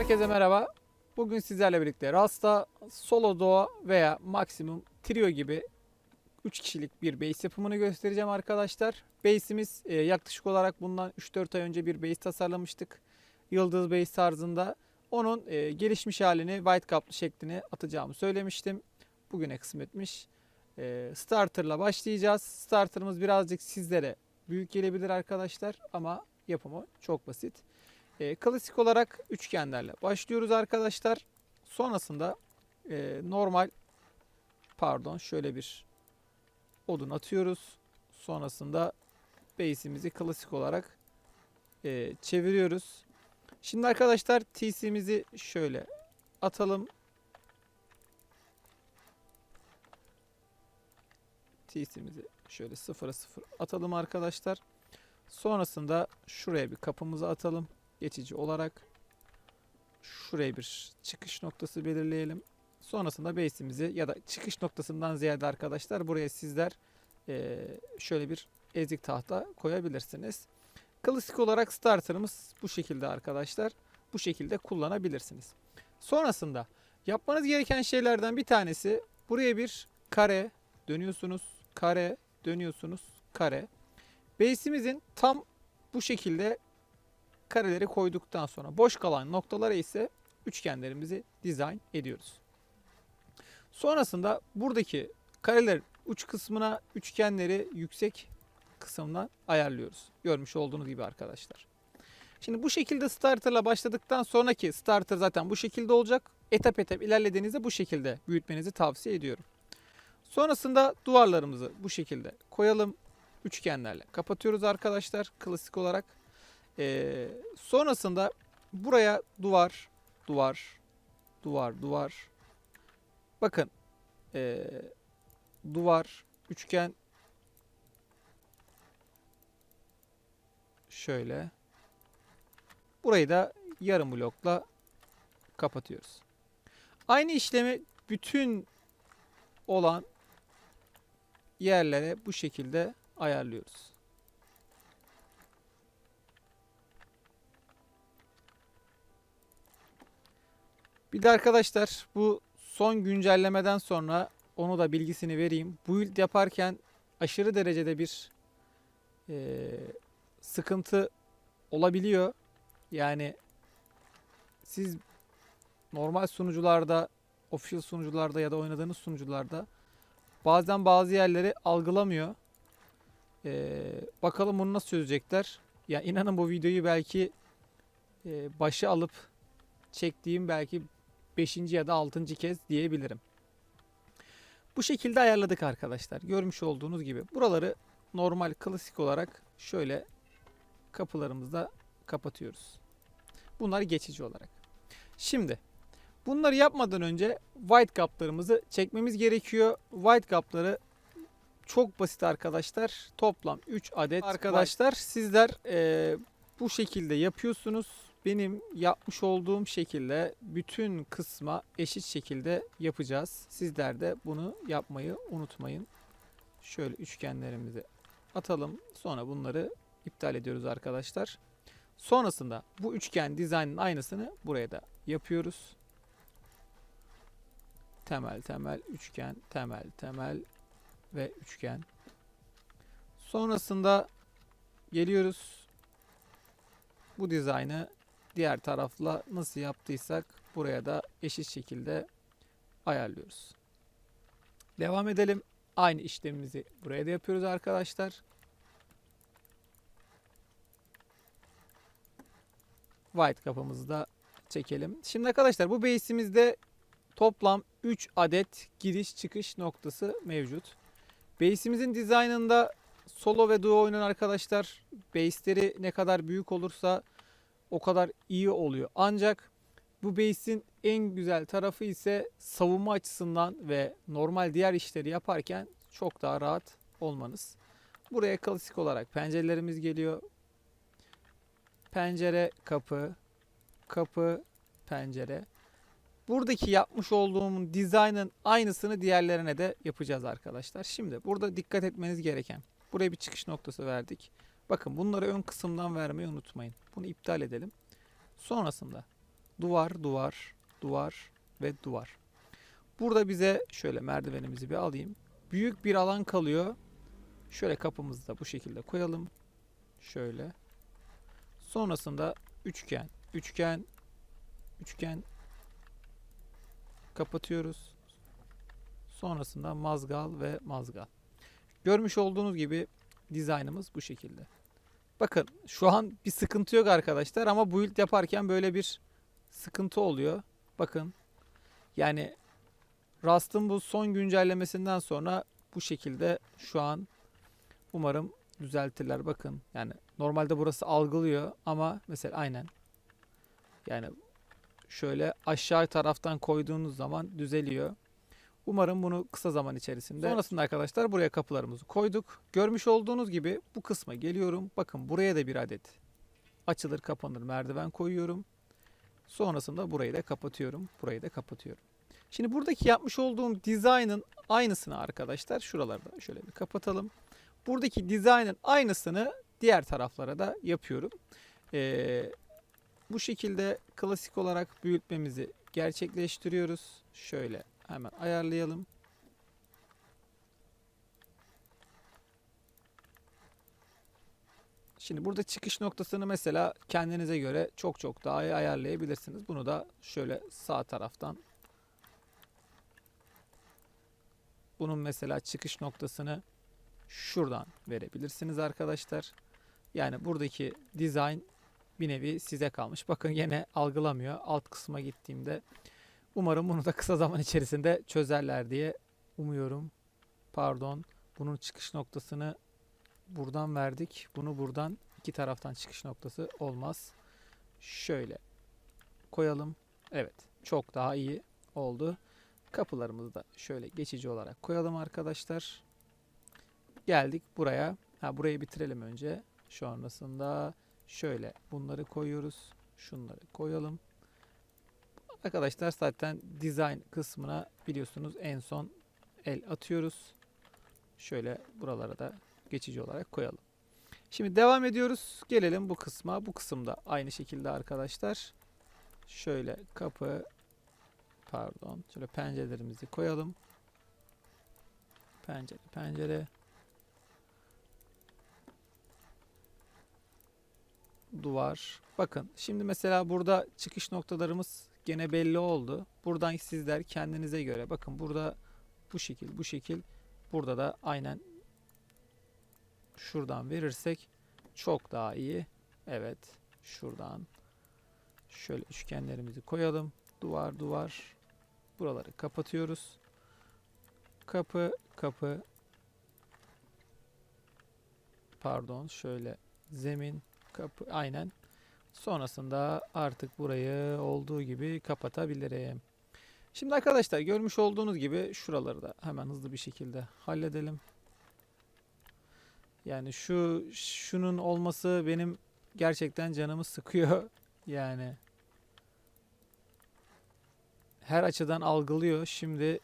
Herkese merhaba. Bugün sizlerle birlikte Rasta, Solo Doğa veya Maximum Trio gibi 3 kişilik bir base yapımını göstereceğim arkadaşlar. Base'imiz e, yaklaşık olarak bundan 3-4 ay önce bir base tasarlamıştık. Yıldız base tarzında. Onun e, gelişmiş halini white kaplı şeklini atacağımı söylemiştim. Bugüne kısmetmiş. E, starter'la başlayacağız. Starter'ımız birazcık sizlere büyük gelebilir arkadaşlar ama yapımı çok basit. E, klasik olarak üçgenlerle başlıyoruz arkadaşlar. Sonrasında e, normal pardon şöyle bir odun atıyoruz. Sonrasında base'imizi klasik olarak e, çeviriyoruz. Şimdi arkadaşlar TC'mizi şöyle atalım. TC'mizi şöyle sıfıra sıfır atalım arkadaşlar. Sonrasında şuraya bir kapımızı atalım geçici olarak şuraya bir çıkış noktası belirleyelim. Sonrasında base'imizi ya da çıkış noktasından ziyade arkadaşlar buraya sizler eee, şöyle bir ezik tahta koyabilirsiniz. Klasik olarak starterımız bu şekilde arkadaşlar. Bu şekilde kullanabilirsiniz. Sonrasında yapmanız gereken şeylerden bir tanesi buraya bir kare dönüyorsunuz. Kare dönüyorsunuz. Kare. Base'imizin tam bu şekilde kareleri koyduktan sonra boş kalan noktalara ise üçgenlerimizi dizayn ediyoruz. Sonrasında buradaki kareler uç kısmına üçgenleri yüksek kısımdan ayarlıyoruz. Görmüş olduğunuz gibi arkadaşlar. Şimdi bu şekilde starterla başladıktan sonraki starter zaten bu şekilde olacak. Etap etap ilerlediğinizde bu şekilde büyütmenizi tavsiye ediyorum. Sonrasında duvarlarımızı bu şekilde koyalım. Üçgenlerle kapatıyoruz arkadaşlar klasik olarak. Ee, sonrasında buraya duvar, duvar, duvar, duvar. Bakın ee, duvar, üçgen şöyle. Burayı da yarım blokla kapatıyoruz. Aynı işlemi bütün olan yerlere bu şekilde ayarlıyoruz. Bir de arkadaşlar bu son güncellemeden sonra onu da bilgisini vereyim. Build yaparken aşırı derecede bir eee, sıkıntı olabiliyor. Yani siz normal sunucularda, official sunucularda ya da oynadığınız sunucularda bazen bazı yerleri algılamıyor. Eee, bakalım bunu nasıl çözecekler. Ya inanın bu videoyu belki eee başı alıp çektiğim belki 5. ya da 6. kez diyebilirim. Bu şekilde ayarladık arkadaşlar. Görmüş olduğunuz gibi. Buraları normal klasik olarak şöyle kapılarımızda kapatıyoruz. Bunlar geçici olarak. Şimdi bunları yapmadan önce white kaplarımızı çekmemiz gerekiyor. White kapları çok basit arkadaşlar. Toplam 3 adet arkadaşlar. Sizler eee, bu şekilde yapıyorsunuz. Benim yapmış olduğum şekilde bütün kısma eşit şekilde yapacağız. Sizler de bunu yapmayı unutmayın. Şöyle üçgenlerimizi atalım. Sonra bunları iptal ediyoruz arkadaşlar. Sonrasında bu üçgen dizaynın aynısını buraya da yapıyoruz. Temel temel üçgen temel temel ve üçgen. Sonrasında geliyoruz. Bu dizaynı diğer tarafla nasıl yaptıysak buraya da eşit şekilde ayarlıyoruz. Devam edelim. Aynı işlemimizi buraya da yapıyoruz arkadaşlar. White kapımızı da çekelim. Şimdi arkadaşlar bu base'imizde toplam 3 adet giriş çıkış noktası mevcut. Base'imizin dizaynında solo ve duo oynayan arkadaşlar base'leri ne kadar büyük olursa o kadar iyi oluyor. Ancak bu base'in en güzel tarafı ise savunma açısından ve normal diğer işleri yaparken çok daha rahat olmanız. Buraya klasik olarak pencerelerimiz geliyor. Pencere, kapı, kapı, pencere. Buradaki yapmış olduğum dizaynın aynısını diğerlerine de yapacağız arkadaşlar. Şimdi burada dikkat etmeniz gereken. Buraya bir çıkış noktası verdik. Bakın bunları ön kısımdan vermeyi unutmayın. Bunu iptal edelim. Sonrasında duvar, duvar, duvar ve duvar. Burada bize şöyle merdivenimizi bir alayım. Büyük bir alan kalıyor. Şöyle kapımızı da bu şekilde koyalım. Şöyle. Sonrasında üçgen, üçgen, üçgen kapatıyoruz. Sonrasında mazgal ve mazgal. Görmüş olduğunuz gibi dizaynımız bu şekilde. Bakın şu an bir sıkıntı yok arkadaşlar ama build yaparken böyle bir sıkıntı oluyor. Bakın yani Rust'ın bu son güncellemesinden sonra bu şekilde şu an umarım düzeltirler. Bakın yani normalde burası algılıyor ama mesela aynen yani şöyle aşağı taraftan koyduğunuz zaman düzeliyor. Umarım bunu kısa zaman içerisinde. Sonrasında arkadaşlar buraya kapılarımızı koyduk. Görmüş olduğunuz gibi bu kısma geliyorum. Bakın buraya da bir adet açılır kapanır merdiven koyuyorum. Sonrasında burayı da kapatıyorum. Burayı da kapatıyorum. Şimdi buradaki yapmış olduğum dizaynın aynısını arkadaşlar şuralarda şöyle bir kapatalım. Buradaki dizaynın aynısını diğer taraflara da yapıyorum. Ee, bu şekilde klasik olarak büyütmemizi gerçekleştiriyoruz. Şöyle hemen ayarlayalım. Şimdi burada çıkış noktasını mesela kendinize göre çok çok daha iyi ayarlayabilirsiniz. Bunu da şöyle sağ taraftan bunun mesela çıkış noktasını şuradan verebilirsiniz arkadaşlar. Yani buradaki dizayn bir nevi size kalmış. Bakın yine algılamıyor. Alt kısma gittiğimde umarım bunu da kısa zaman içerisinde çözerler diye umuyorum. Pardon. Bunun çıkış noktasını buradan verdik. Bunu buradan iki taraftan çıkış noktası olmaz. Şöyle koyalım. Evet. Çok daha iyi oldu. Kapılarımızı da şöyle geçici olarak koyalım arkadaşlar. Geldik buraya. Ha burayı bitirelim önce. Sonrasında şöyle bunları koyuyoruz. Şunları koyalım. Arkadaşlar zaten design kısmına biliyorsunuz en son el atıyoruz. Şöyle buralara da geçici olarak koyalım. Şimdi devam ediyoruz. Gelelim bu kısma. Bu kısımda aynı şekilde arkadaşlar. Şöyle kapı pardon. Şöyle pencerelerimizi koyalım. Pencere, pencere. Duvar. Bakın şimdi mesela burada çıkış noktalarımız gene belli oldu. Buradan sizler kendinize göre bakın burada bu şekil bu şekil burada da aynen şuradan verirsek çok daha iyi. Evet şuradan şöyle üçgenlerimizi koyalım. Duvar duvar buraları kapatıyoruz. Kapı kapı pardon şöyle zemin kapı aynen sonrasında artık burayı olduğu gibi kapatabilirim. Şimdi arkadaşlar görmüş olduğunuz gibi şuraları da hemen hızlı bir şekilde halledelim. Yani şu şunun olması benim gerçekten canımı sıkıyor. Yani her açıdan algılıyor. Şimdi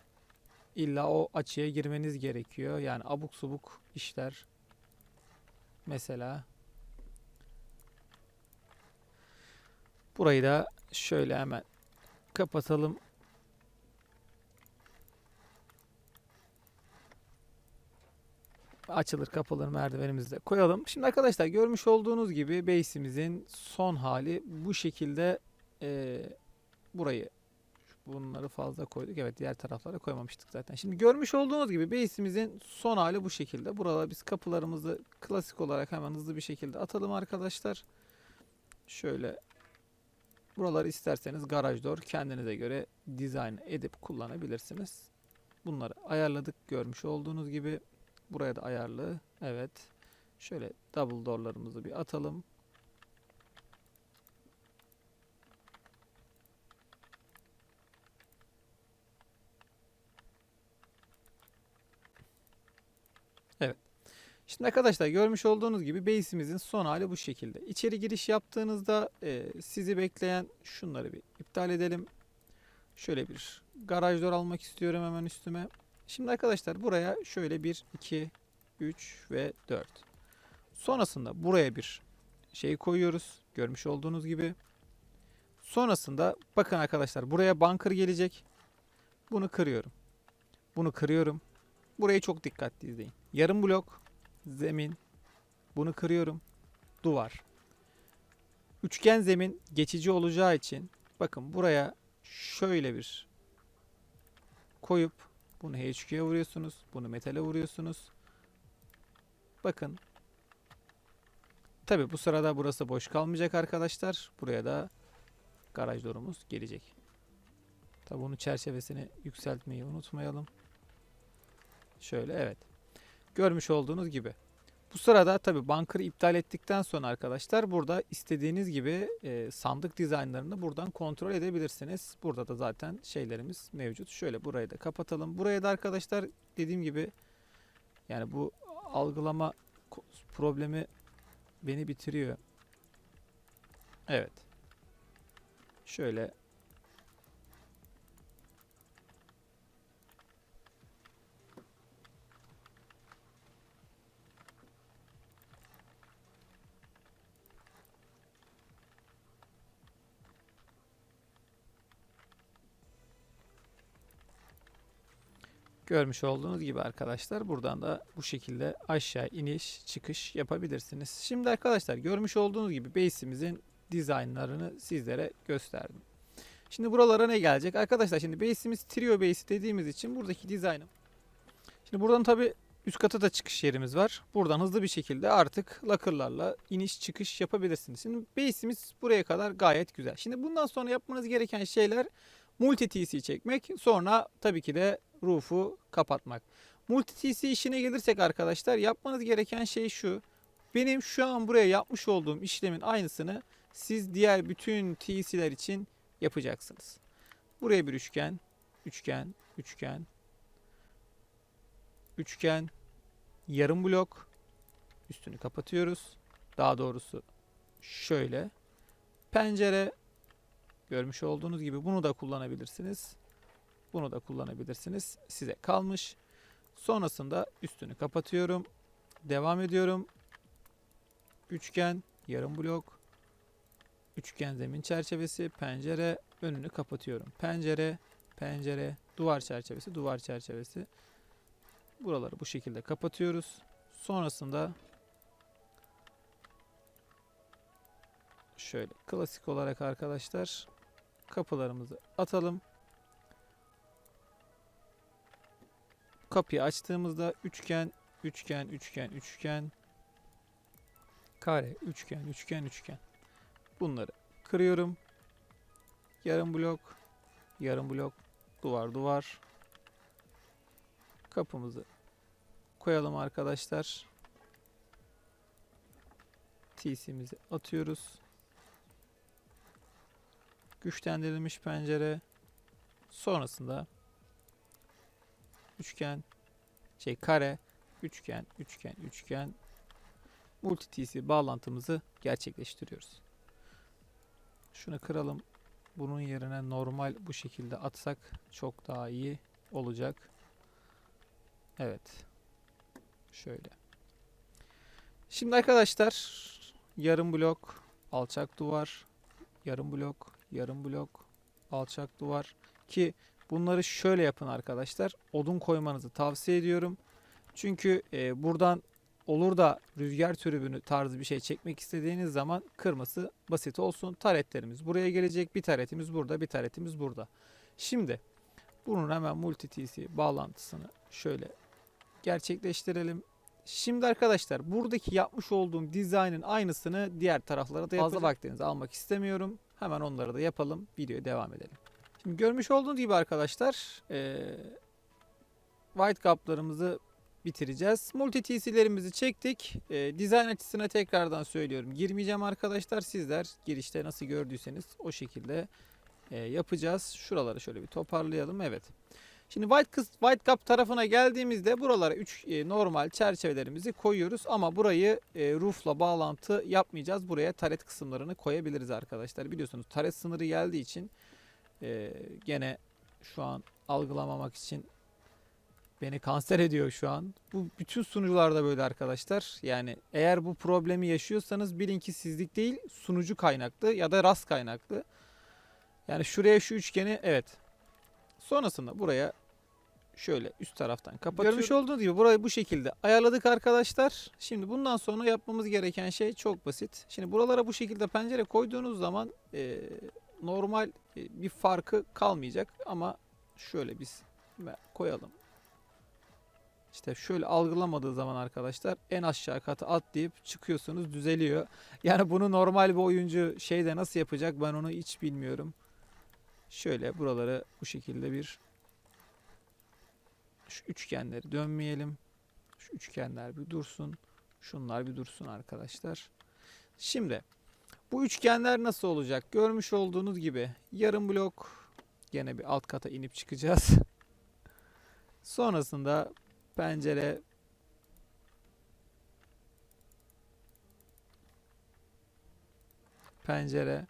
illa o açıya girmeniz gerekiyor. Yani abuk subuk işler. Mesela burayı da şöyle hemen kapatalım. açılır kapılır merdivenimizi de koyalım. Şimdi arkadaşlar görmüş olduğunuz gibi base'imizin son hali bu şekilde e, burayı bunları fazla koyduk. Evet diğer taraflara koymamıştık zaten. Şimdi görmüş olduğunuz gibi base'imizin son hali bu şekilde. Burada biz kapılarımızı klasik olarak hemen hızlı bir şekilde atalım arkadaşlar. Şöyle buraları isterseniz garaj door kendinize göre dizayn edip kullanabilirsiniz. Bunları ayarladık görmüş olduğunuz gibi. Buraya da ayarlı. Evet. Şöyle double door'larımızı bir atalım. Evet. Şimdi arkadaşlar görmüş olduğunuz gibi base'imizin son hali bu şekilde. İçeri giriş yaptığınızda e, sizi bekleyen şunları bir iptal edelim. Şöyle bir garaj door almak istiyorum hemen üstüme. Şimdi arkadaşlar buraya şöyle 1, 2, 3 ve 4. Sonrasında buraya bir şey koyuyoruz. Görmüş olduğunuz gibi. Sonrasında bakın arkadaşlar buraya bunker gelecek. Bunu kırıyorum. Bunu kırıyorum. Burayı çok dikkatli izleyin. Yarım blok, zemin. Bunu kırıyorum. Duvar. Üçgen zemin geçici olacağı için bakın buraya şöyle bir koyup bunu HQ'ya vuruyorsunuz. Bunu metale vuruyorsunuz. Bakın. Tabi bu sırada burası boş kalmayacak arkadaşlar. Buraya da garaj dorumuz gelecek. Tabi bunun çerçevesini yükseltmeyi unutmayalım. Şöyle evet. Görmüş olduğunuz gibi. Bu sırada tabi bunker'ı iptal ettikten sonra arkadaşlar burada istediğiniz gibi e, sandık dizaynlarını buradan kontrol edebilirsiniz. Burada da zaten şeylerimiz mevcut. Şöyle burayı da kapatalım. Buraya da arkadaşlar dediğim gibi yani bu algılama problemi beni bitiriyor. Evet. Şöyle Görmüş olduğunuz gibi arkadaşlar buradan da bu şekilde aşağı iniş çıkış yapabilirsiniz. Şimdi arkadaşlar görmüş olduğunuz gibi base'imizin dizaynlarını sizlere gösterdim. Şimdi buralara ne gelecek? Arkadaşlar şimdi base'imiz trio base dediğimiz için buradaki dizaynım. Şimdi buradan tabi üst kata da çıkış yerimiz var. Buradan hızlı bir şekilde artık lakırlarla iniş çıkış yapabilirsiniz. Şimdi base'imiz buraya kadar gayet güzel. Şimdi bundan sonra yapmanız gereken şeyler multi TC çekmek. Sonra tabii ki de roof'u kapatmak. Multi TC işine gelirsek arkadaşlar yapmanız gereken şey şu. Benim şu an buraya yapmış olduğum işlemin aynısını siz diğer bütün TC'ler için yapacaksınız. Buraya bir üçgen, üçgen, üçgen, üçgen, yarım blok üstünü kapatıyoruz. Daha doğrusu şöyle pencere görmüş olduğunuz gibi bunu da kullanabilirsiniz. Bunu da kullanabilirsiniz. Size kalmış. Sonrasında üstünü kapatıyorum. Devam ediyorum. Üçgen, yarım blok, üçgen zemin çerçevesi, pencere, önünü kapatıyorum. Pencere, pencere, duvar çerçevesi, duvar çerçevesi. Buraları bu şekilde kapatıyoruz. Sonrasında şöyle klasik olarak arkadaşlar kapılarımızı atalım. Kapıyı açtığımızda üçgen, üçgen, üçgen, üçgen, kare, üçgen, üçgen, üçgen. Bunları kırıyorum. Yarım blok, yarım blok, duvar, duvar. Kapımızı koyalım arkadaşlar. TC'mizi atıyoruz. Güçlendirilmiş pencere. Sonrasında üçgen, şey kare, üçgen, üçgen, üçgen multi TC bağlantımızı gerçekleştiriyoruz. Şunu kıralım. Bunun yerine normal bu şekilde atsak çok daha iyi olacak. Evet. Şöyle. Şimdi arkadaşlar yarım blok, alçak duvar, yarım blok, yarım blok, alçak duvar ki bunları şöyle yapın arkadaşlar. Odun koymanızı tavsiye ediyorum. Çünkü e, buradan olur da rüzgar tribünü tarzı bir şey çekmek istediğiniz zaman kırması basit olsun. Taretlerimiz buraya gelecek. Bir taretimiz burada, bir taretimiz burada. Şimdi bunun hemen multi TC bağlantısını şöyle gerçekleştirelim. Şimdi arkadaşlar buradaki yapmış olduğum dizaynın aynısını diğer taraflara da Fazla vaktinizi almak istemiyorum. Hemen onları da yapalım. Videoya devam edelim. Şimdi görmüş olduğunuz gibi arkadaşlar eee white kaplarımızı bitireceğiz. Multi TC'lerimizi çektik. Eee dizayn açısına tekrardan söylüyorum. Girmeyeceğim arkadaşlar. Sizler girişte nasıl gördüyseniz o şekilde eee, yapacağız. Şuraları şöyle bir toparlayalım. Evet. Şimdi white kıs white cap tarafına geldiğimizde buralara 3 normal çerçevelerimizi koyuyoruz ama burayı e, roof'la bağlantı yapmayacağız. Buraya taret kısımlarını koyabiliriz arkadaşlar. Biliyorsunuz taret sınırı geldiği için e, gene şu an algılamamak için beni kanser ediyor şu an. Bu bütün sunucularda böyle arkadaşlar. Yani eğer bu problemi yaşıyorsanız bilin ki sizlik değil sunucu kaynaklı ya da rast kaynaklı. Yani şuraya şu üçgeni evet. Sonrasında buraya şöyle üst taraftan kapatıyorum. Görmüş olduğunuz gibi burayı bu şekilde ayarladık arkadaşlar. Şimdi bundan sonra yapmamız gereken şey çok basit. Şimdi buralara bu şekilde pencere koyduğunuz zaman e, normal bir farkı kalmayacak ama şöyle biz koyalım. İşte şöyle algılamadığı zaman arkadaşlar en aşağı katı atlayıp çıkıyorsunuz düzeliyor. Yani bunu normal bir oyuncu şeyde nasıl yapacak ben onu hiç bilmiyorum. Şöyle buraları bu şekilde bir şu üçgenleri dönmeyelim. Şu üçgenler bir dursun. Şunlar bir dursun arkadaşlar. Şimdi bu üçgenler nasıl olacak? Görmüş olduğunuz gibi yarım blok gene bir alt kata inip çıkacağız. Sonrasında pencere pencere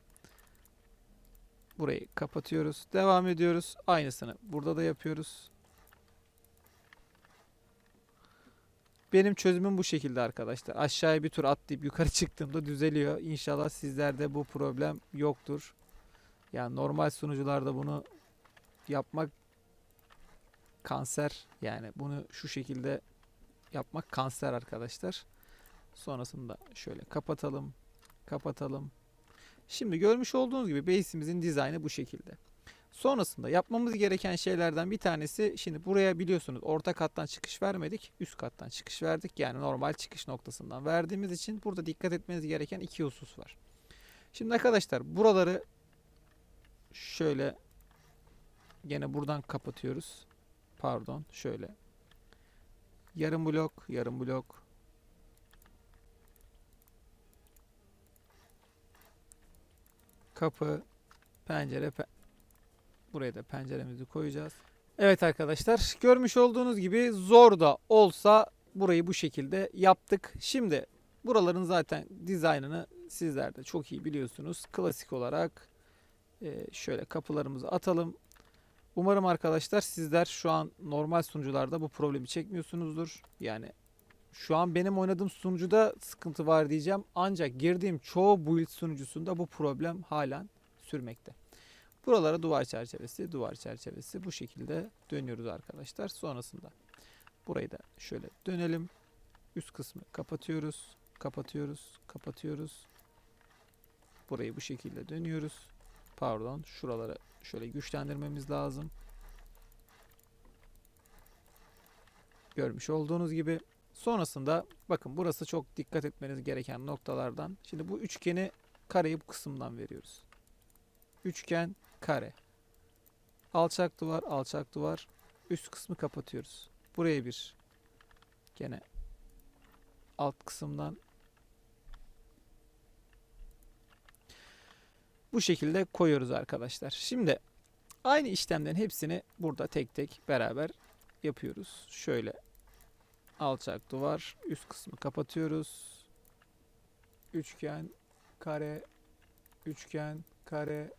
burayı kapatıyoruz. Devam ediyoruz. Aynısını burada da yapıyoruz. Benim çözümüm bu şekilde arkadaşlar. Aşağıya bir tur atlayıp yukarı çıktığımda düzeliyor. İnşallah sizlerde bu problem yoktur. Yani normal sunucularda bunu yapmak kanser. Yani bunu şu şekilde yapmak kanser arkadaşlar. Sonrasında şöyle kapatalım. Kapatalım. Şimdi görmüş olduğunuz gibi base'imizin dizaynı bu şekilde. Sonrasında yapmamız gereken şeylerden bir tanesi şimdi buraya biliyorsunuz orta kattan çıkış vermedik. Üst kattan çıkış verdik. Yani normal çıkış noktasından verdiğimiz için burada dikkat etmeniz gereken iki husus var. Şimdi arkadaşlar buraları şöyle gene buradan kapatıyoruz. Pardon şöyle. Yarım blok, yarım blok. Kapı, pencere, pe buraya da penceremizi koyacağız. Evet arkadaşlar görmüş olduğunuz gibi zor da olsa burayı bu şekilde yaptık. Şimdi buraların zaten dizaynını sizler de çok iyi biliyorsunuz. Klasik olarak e, şöyle kapılarımızı atalım. Umarım arkadaşlar sizler şu an normal sunucularda bu problemi çekmiyorsunuzdur. Yani şu an benim oynadığım sunucuda sıkıntı var diyeceğim. Ancak girdiğim çoğu build sunucusunda bu problem halen sürmekte. Buralara duvar çerçevesi, duvar çerçevesi bu şekilde dönüyoruz arkadaşlar. Sonrasında burayı da şöyle dönelim. Üst kısmı kapatıyoruz, kapatıyoruz, kapatıyoruz. Burayı bu şekilde dönüyoruz. Pardon, şuraları şöyle güçlendirmemiz lazım. Görmüş olduğunuz gibi. Sonrasında bakın burası çok dikkat etmeniz gereken noktalardan. Şimdi bu üçgeni kareyi bu kısımdan veriyoruz. Üçgen kare. Alçak duvar, alçak duvar. Üst kısmı kapatıyoruz. Buraya bir gene alt kısımdan bu şekilde koyuyoruz arkadaşlar. Şimdi aynı işlemlerin hepsini burada tek tek beraber yapıyoruz. Şöyle alçak duvar, üst kısmı kapatıyoruz. Üçgen, kare, üçgen, kare,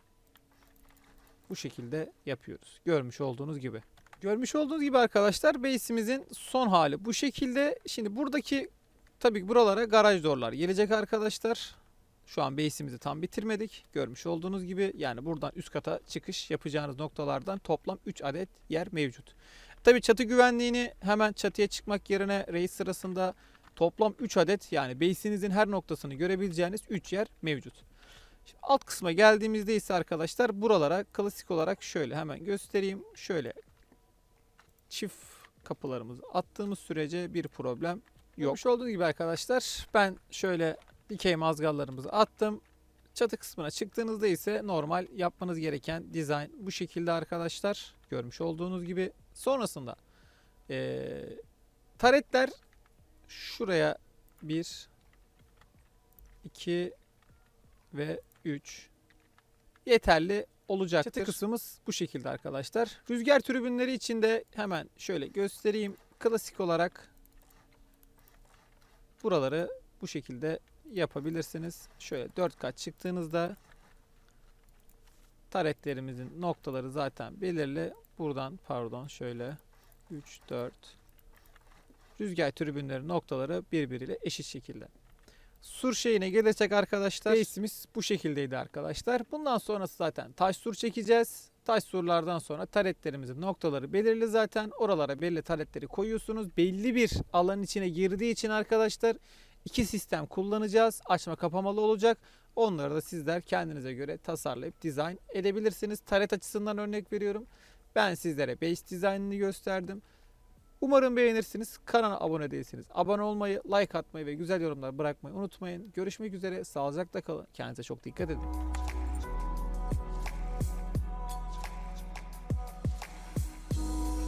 bu şekilde yapıyoruz. Görmüş olduğunuz gibi. Görmüş olduğunuz gibi arkadaşlar base'imizin son hali bu şekilde. Şimdi buradaki tabii buralara garaj doorlar gelecek arkadaşlar. Şu an base'imizi tam bitirmedik. Görmüş olduğunuz gibi yani buradan üst kata çıkış yapacağınız noktalardan toplam 3 adet yer mevcut. Tabii çatı güvenliğini hemen çatıya çıkmak yerine reis sırasında toplam 3 adet yani base'inizin her noktasını görebileceğiniz 3 yer mevcut. Şimdi alt kısma geldiğimizde ise arkadaşlar buralara klasik olarak şöyle hemen göstereyim. Şöyle çift kapılarımızı attığımız sürece bir problem yok. Görmüş olduğunuz gibi arkadaşlar ben şöyle dikey mazgallarımızı attım. Çatı kısmına çıktığınızda ise normal yapmanız gereken dizayn bu şekilde arkadaşlar. Görmüş olduğunuz gibi. Sonrasında ee, taretler şuraya 1 2 ve 3 yeterli olacaktır. Çatı kısmımız bu şekilde arkadaşlar. Rüzgar tribünleri için de hemen şöyle göstereyim. Klasik olarak buraları bu şekilde yapabilirsiniz. Şöyle 4 kat çıktığınızda taretlerimizin noktaları zaten belirli. Buradan pardon şöyle 3 4 rüzgar tribünleri noktaları birbiriyle eşit şekilde. Sur şeyine gelirsek arkadaşlar base'imiz bu şekildeydi arkadaşlar. Bundan sonrası zaten taş sur çekeceğiz. Taş surlardan sonra taretlerimizin noktaları belirli zaten. Oralara belli taretleri koyuyorsunuz. Belli bir alanın içine girdiği için arkadaşlar iki sistem kullanacağız. Açma kapamalı olacak. Onları da sizler kendinize göre tasarlayıp dizayn edebilirsiniz. Taret açısından örnek veriyorum. Ben sizlere base dizaynını gösterdim. Umarım beğenirsiniz. Kanala abone değilseniz abone olmayı, like atmayı ve güzel yorumlar bırakmayı unutmayın. Görüşmek üzere. Sağlıcakla kalın. Kendinize çok dikkat edin.